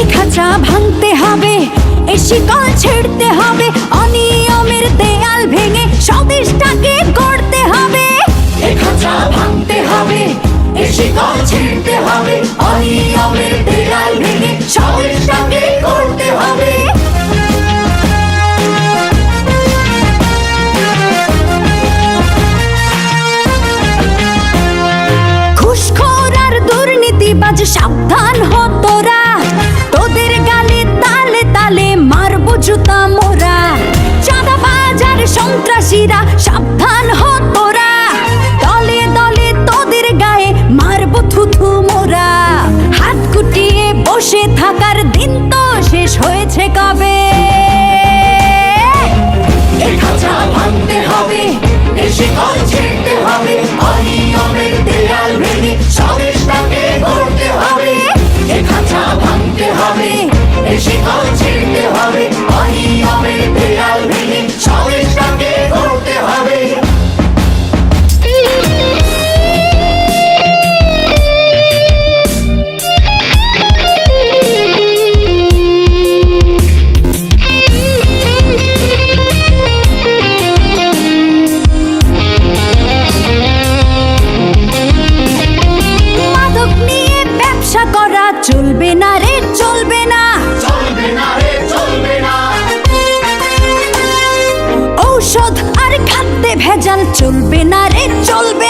এ খাঁচা ভাঙতে হবে এ শিকল ছেড়তে হবে অনিয়মের দেয়াল ভেঙে স্বদেশটাকে গড়তে হবে। এ খাঁচা ভাঙতে হবে এ শিকল ছিঁড়তে হবে অনিয়মের দেয়াল ভেঙে স্বদেশটাকে করতে হবে। সাবধান হ সদা মোরা, চাঁদা বাজার সন্ত্রাসীরা, সাবধান হতরা দলে দলে তোদের গায়ে মারব থুথু মোরা। হাত গুটিয়ে বসে থাকার দিন তো শেষ হয়েছে কবে? হবে এসে না রে চলবে না। চলবে না রে চলবে না। ঔষধ আর খাদ্যে ভেজাল চলবে না রে চলবে